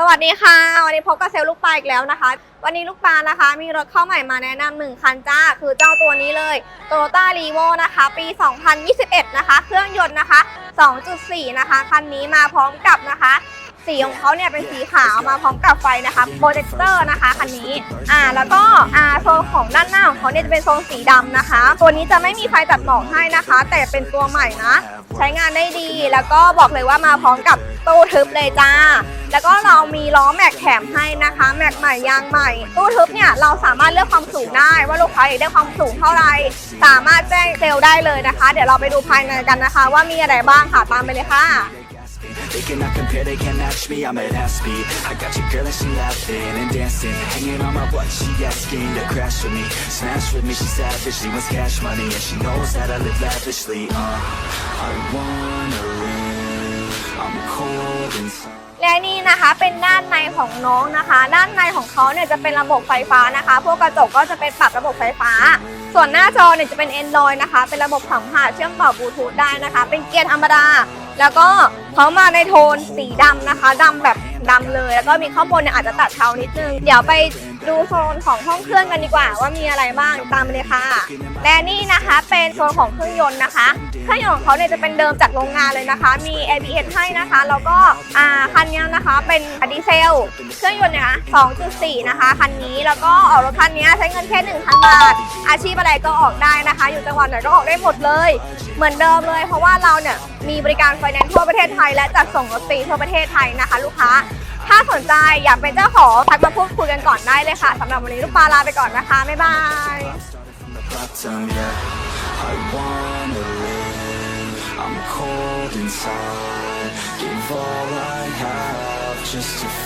สวัสดีค่ะ วันนี้พบกับเซลล์ลูกปลาอีกแล้วนะคะ วันนี้ลูกปลานะคะ มีรถเข้าใหม่มาแนะนำหนึ่งคันจ้า คือเจ้าตัวนี้เลย Toyota r e v o นะคะ ปี 2021 นะคะ เครื่องยนต์นะคะ 2.4 นะคะ คันนี้มาพร้อมกับนะคะ สีของเขาเนี่ยเป็นสีขาวมาพร้อมกับไฟนะคะโปรเจคเตอร์นะคะคันนี้อ่าแล้วก็อ่าโซนของด้านหน้าของเขาเนี่ยจะเป็นโซนสีดำนะคะ ตัวนี้จะไม่มีไฟตัดหมอกให้นะคะ แต่เป็นตัวใหม่นะ ใช้งานได้ดีแล้วก็บอกเลยว่ามาพร้อมกับตู้ทึบเลยจ้า แล้วก็เรามีล้อแม็กแถมให้นะคะ แม็กใหม่ยางใหม่ ตู้ทึบเนี่ยเราสามารถเลือกความสูงได้ ว่าลูกค้าอยากได้ความสูงเท่าไหร่สามารถแจ้งเซลล์ได้เลยนะคะ เดี๋ยวเราไปดูภายในกันนะคะ ว่ามีอะไรบ้างค่ะตามไปเลยค่ะ They cannot compare, they can't match me, I'm at half speed I got your girl and she laughing and dancing Hanging on my butt, she asking to crash with me Smash with me, she savage, she wants cash money And she knows that I live lavishly, uh I wanna live, I'm cold inside และนี่นะคะเป็นด้านในของน้องนะคะ ด้านในของเขาเนี่ยจะเป็นระบบไฟฟ้านะคะ พวกกระจกก็จะเป็นปรับระบบไฟฟ้า ส่วนหน้าจอเนี่ยจะเป็น Android นะคะ เป็นระบบสัมผัสเชื่อมต่อบลูทูธได้นะคะ เป็นเกียร์ธรรมดา แล้วก็เขามาในโทนสีดำนะคะดำแบบ ดำเลย แล้วก็มีข้างบนเนี่ยอาจจะตัดเทานิดนึง เดี๋ยวไปดูโซนของห้องเครื่องกันดีกว่าว่ามีอะไรบ้างตามไปเลยค่ะ และนี่นะคะเป็นโซนของเครื่องยนต์นะคะ เครื่องยนต์ของเขาเนี่ยจะเป็นเดิมจากโรงงานเลยนะคะ มี ABS ให้นะคะ แล้วก็อ่าคันนี้นะคะเป็นดีเซล เครื่องยนต์เนี่ย2.4 นะคะคันนี้แล้วก็ออกรถคันนี้ใช้เงินแค่1,000บาท อาชีพอะไรก็ออกได้นะคะ อยู่จังหวัดไหนก็ออกได้หมดเลย เหมือนเดิมเลย เพราะว่าเราเนี่ยมีบริการไฟแนนซ์ทั่วประเทศไทยและจัดส่งรถฟรีทั่วประเทศไทยนะคะ ลูกค้า ถ้าสนใจอยากเป็นเจ้าของ ทักมาพูดคุยกันก่อนได้เลยค่ะสำหรับวันนี้ลูกปลาลาไปก่อนนะคะ บ๊ายบาย I wanna live, I'm cold inside Give all I have just to